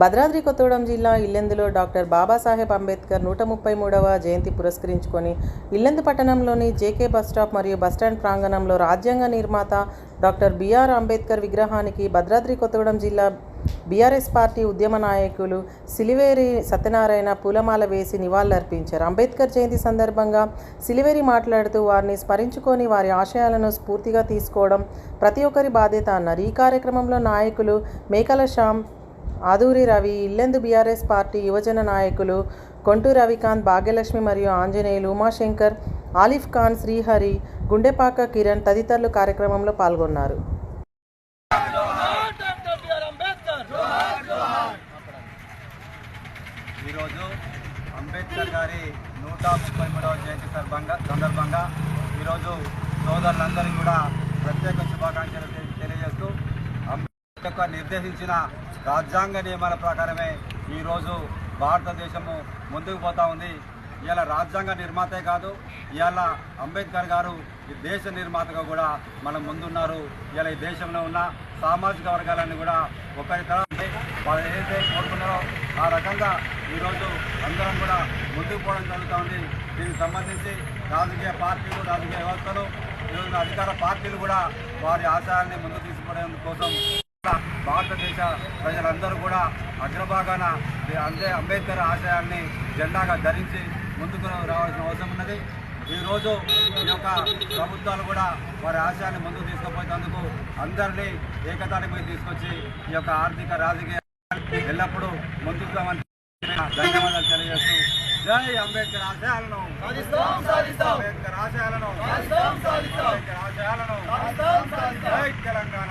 భద్రాద్రి కొత్తగూడెం జిల్లా ఇల్లెందులో డాక్టర్ బాబాసాహెబ్ అంబేద్కర్ నూట ముప్పై మూడవ జయంతి పురస్కరించుకొని ఇల్లెందు పట్టణంలోని జేకే బస్ స్టాప్ మరియు బస్టాండ్ ప్రాంగణంలో రాజ్యాంగ నిర్మాత డాక్టర్ బిఆర్ అంబేద్కర్ విగ్రహానికి భద్రాద్రి కొత్తగూడెం జిల్లా బీఆర్ఎస్ పార్టీ ఉద్యమ నాయకులు సిలివేరి సత్యనారాయణ పూలమాల వేసి నివాళులర్పించారు. అంబేద్కర్ జయంతి సందర్భంగా సిలివేరి మాట్లాడుతూ వారిని స్మరించుకొని వారి ఆశయాలను స్ఫూర్తిగా తీసుకోవడం ప్రతి ఒక్కరి బాధ్యత అన్నారు. ఈ కార్యక్రమంలో నాయకులు మేకల శ్యామ్ ఆదూరి రవి ఇల్లెందు బీఆర్ఎస్ పార్టీ యువజన నాయకులు కొంటు రవికాంత్ భాగ్యలక్ష్మి మరియు ఆంజనేయులు ఉమాశంకర్ ఆలిఫ్ ఖాన్ శ్రీహరి గుండెపాక కిరణ్ తదితరులు కార్యక్రమంలో పాల్గొన్నారు. ఈరోజు అంబేద్కర్ గారి నూట ముప్పై మూడవ జయంతి సందర్భంగా ఈరోజు సోదరులందరికీ కూడా ప్రత్యేక శుభాకాంక్షలు తె- తెలియజేస్తూ యొక్క నిర్దేశించిన రాజ్యాంగ నియమాల ప్రకారమే ఈరోజు భారతదేశము ముందుకు పోతా ఉంది. ఇవాళ రాజ్యాంగ నిర్మాతే కాదు ఇవాళ అంబేద్కర్ గారు ఈ దేశ నిర్మాతగా కూడా మనం ముందున్నారు. ఇవాళ ఈ దేశంలో ఉన్న సామాజిక వర్గాలన్నీ కూడా ఒకరి తరం వాళ్ళు ఏదైతే కోరుకున్నారో ఆ రకంగా ఈరోజు అందరం కూడా ముందుకు పోవడం జరుగుతూ ఉంది. దీనికి సంబంధించి రాజకీయ పార్టీలు రాజకీయ వ్యవస్థలు ఈరోజు అధికార పార్టీలు కూడా వారి ఆశయాల్ని ముందుకు తీసుకోవడం కోసం భారతదేశ ప్రజలందరూ కూడా అగ్రభాగాన అందే అంబేద్కర్ ఆశయాల్ని జెండాగా ధరించి ముందుకు రావాల్సిన అవసరం ఉన్నది. ఈరోజు ఈ యొక్క ప్రభుత్వాలు కూడా వారి ఆశయాన్ని ముందుకు తీసుకుపోయేందుకు అందరినీ ఏకతాటిపై తీసుకొచ్చి ఈ యొక్క ఆర్థిక రాజకీయ ఎల్లప్పుడూ ముందుకు ధన్యవాదాలు తెలియజేస్తూ జై అంబేద్కర్ ఆశయాలను. అంబేద్కర్ ఆశయాలను. అంబేద్కర్ ఆశయాలను. జై తెలంగాణ.